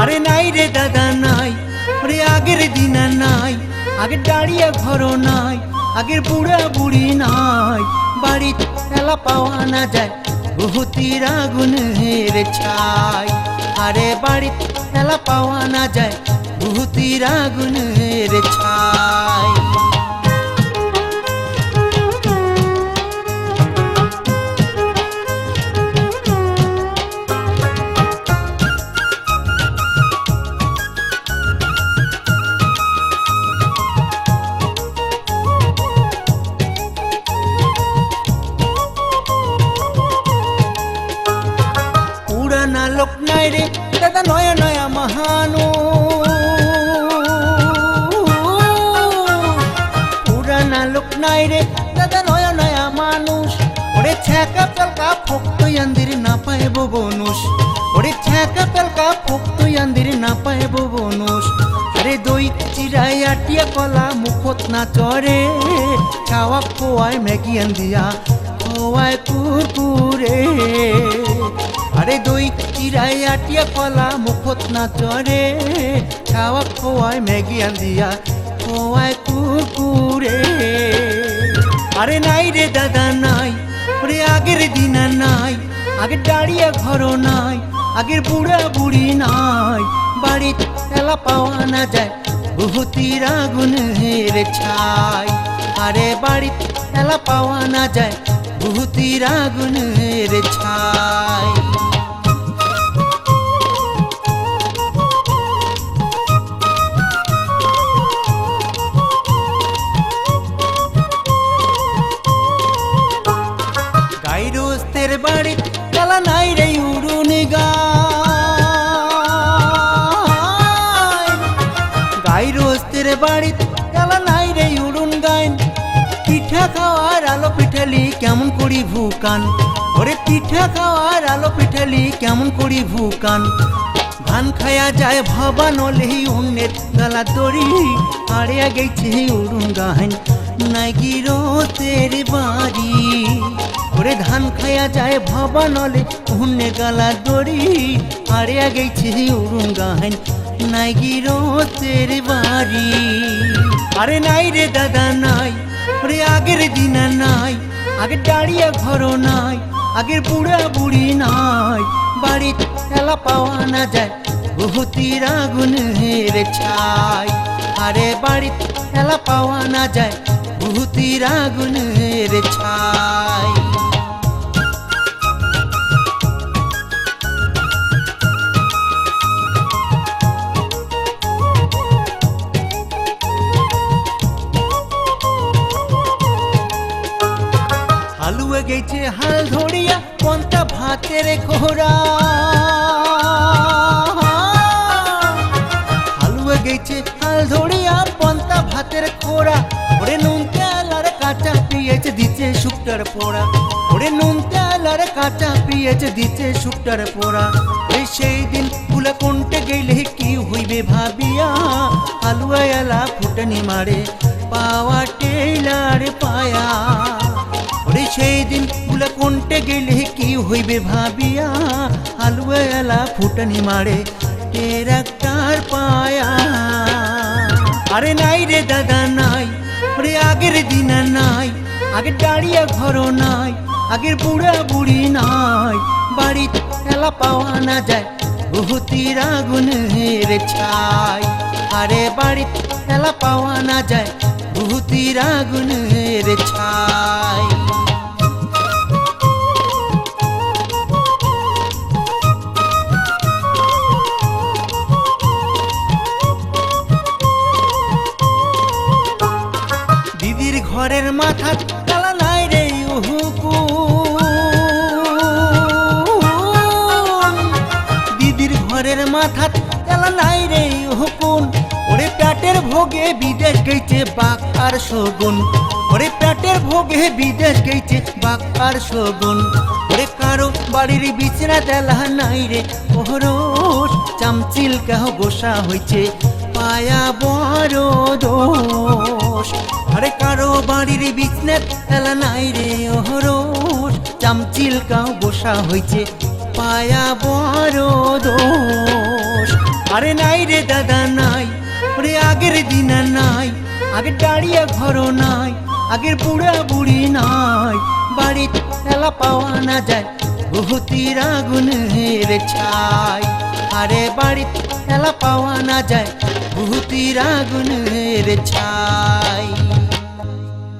আরে নাই রে দাদা নাই ওরে আগের দিন নাই, আগের দাঁড়িয়ে ঘর নাই, আগের বুড়া নাই বাড়ি খেলা পাওয়া না যায়। বহুতির আগুনের ছাই। আরে বাড়ি খেলা পাওয়া না যায় বহুতির আগুনের ছাই। দাদা নয়া নয়া মহানু পুরানা লোক নাই রে দাদা নয়া নয়া মানুষ ওরে ছ্যাঁকা পেলকা ফোক্ত আন্দির না পাইব বনুষ ওরে ছ্যাঁকা পেলকা ফোক্ত আন্দির না পাইব বনুষ আরে দই চিরাই আটিয়া কলা মুখত না চরে খাওয়া খোয়াই ম্যাগি আন্দিয়া খোয়াই কুরকুরে আরে দই চিরাই আটিয়া কলা মুখত না চরে খাওয়া খোয়াই ম্যাগি আন্দিয়া খোয়াই কুরকুরে। আরে নাই রে দাদা নাই, ওরে আগের দিন নাই, আগের দাঁড়িয়ে ঘর নাই, আগের বুড়া বুড়ি নাই। বাড়ি খেলা পাওয়া না যায়, বহুতির আগুনের ছাই। আরে বাড়ি খেলা পাওয়া না যায় বহুতির আগুনের ছাই। গাইরোস্তের বাড়ি কালা নাই রে উড়ুন গাই গাইরোস্তের বাড়ি কালা নাই রে উড়ুন গাইন পিঠা খাওয়ার আলো পিঠালি কেমন করি ভুকান। ওরে পিঠা খাওয়ার আলো পিঠালি, কেমন করি ভুকান। ধান খায়া যায় ভাবা নলেহি উন্নের গালা দড়ি আড়িয়া গেছে উড়ুন গাহান নাই গিরো তের বাড়ি। ওরে ধান খায়া যায় ভাবা নলে উন্নের গালা দড়ি আড়িয়া গেছে উড়ুন গাহান নাই গিরো তের বাড়ি। আরে নাই রে দাদা, নাই। ওরে আগের দিনা নাই। আগের দাঁড়িয়ে ঘর নাই, আগের বুড়া বুড়ি নাই। বাড়ির খেলা পাওয়া না যায়, বহুতির আগুনের ছাই। আরে বাড়ির খেলা পাওয়া না যায়, বহুতির আগুনের ছাই। গেছে হাল ধরিয়া পন্তা ভাতের খোরা হালুয়ে গেছে হাল ধরিয়া পন্তা ভাতের ওরে নুন তেল আর কাঁচা পিয়েছে দিচ্ছে শুকটার পোড়া। ওরে নুন কাঁচা পিয়েছে দিচ্ছে পোড়া। সেই দিন ফুলে কোনটে গেলে কি হইবে ভাবিয়া, হালুয়া এলা ফুটনি মারে। পাওয়া কোনটে গেলে কি হইবে ভাবিয়া? হালুয়ালা ফুটনি মারে ট্রাক্টার পায়া। আরে নাই রে দাদা নাই ওরে আগের দিন নাই, আগের দাঁড়িয়ে ঘর নাই, আগের বুড়া বুড়ি নাই। বাড়ি খেলা পাওয়া না যায়, বহুতির আগুনের ছাই। আরে বাড়ি খেলা পাওয়া না যায়, বহুতির আগুনের ছাই। ঘরের মাথা কালা নাই রে হুকুম দিদির ঘরের মাথা কালা নাই রে হুকুন ওরে পেটের ভোগ বিদেশ গেছে বাক আর শগুন। ওরে পেটের ভোগে বিদেশ গেছে বাক আর শগুন। ওরে কারও বাড়ির বিছনা দেলা নাই রে ওহরোজ চামচিল কেহ বসা হইছে, পায়া বড় দোষ। বাড়ির বিছনা দেলা নাই রে ওহরোজ চামচিল কাহ বসা হইছে, পায়া বড় দোষ। আরে নাই রে দাদা, নাই। ওরে আগের দিন নাই। আগের দাঁড়িয়ে ঘর নাই। আগের বুড়া বুড়ি নাই। বাড়ি তেলা পাওয়া না যায়, বহুতির আগুনের ছাই। আরে বাড়ি তেলা পাওয়া না যায়, বহুতির আগুনের ছাই।